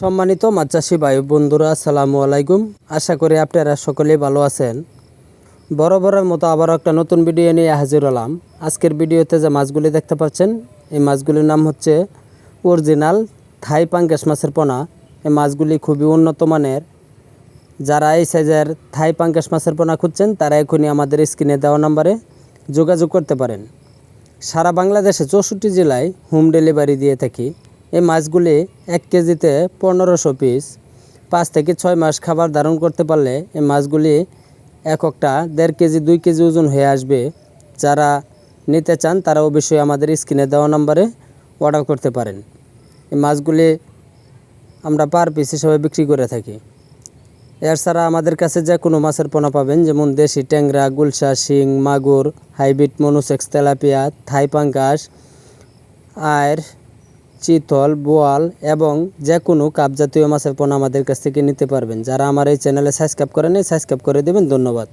সম্মানিত মাছ চাষি ভাই বন্ধুরা, আসসালামু আলাইকুম। আশা করি আপনারা সকলেই ভালো আছেন। বরাবরের মতো আবারও একটা নতুন ভিডিও নিয়ে হাজির হলাম। আজকের ভিডিওতে যে মাছগুলি দেখতে পাচ্ছেন, এই মাছগুলির নাম হচ্ছে অরিজিনাল থাই পাঙ্গাস মাছের পোনা। এই মাছগুলি খুবই উন্নত মানের। যারা এই সাইজের থাই পাঙ্গাস মাছের পোনা খুঁজছেন, তারা এখনই আমাদের স্ক্রিনে দেওয়া নাম্বারে যোগাযোগ করতে পারেন। সারা বাংলাদেশে চৌষট্টি জেলায় হোম ডেলিভারি দিয়ে থাকি। এই মাছগুলি এক কেজিতে পনেরোশো পিস পাঁচ থেকে ছয় মাস খাবার ধারণ করতে পারলে এই মাছগুলি এককটা দেড় কেজি, দুই কেজি ওজন হয়ে আসবে। যারা নিতে চান তারা অবশ্যই আমাদের স্ক্রিনে দেওয়া নম্বরে অর্ডার করতে পারেন। এই মাছগুলি আমরা পার পিস হিসাবে বিক্রি করে থাকি। এছাড়া আমাদের কাছে যে কোনো মাছের পোনা পাবেন, যেমন দেশি ট্যাংরা, গুলশা, শিং, মাগুর, হাইব্রিড মনুসেক্স, তেলাপিয়া, থাই পাঙ্কাস আর চিতল, বোয়াল এবং যে কোনো কাপজাতীয় মাছের পণ্য আমাদের কাছ থেকে নিতে পারবেন। যারা আমার এই চ্যানেলে সাবস্ক্রাইব করেন সাবস্ক্রাইব করে দেবেন। ধন্যবাদ।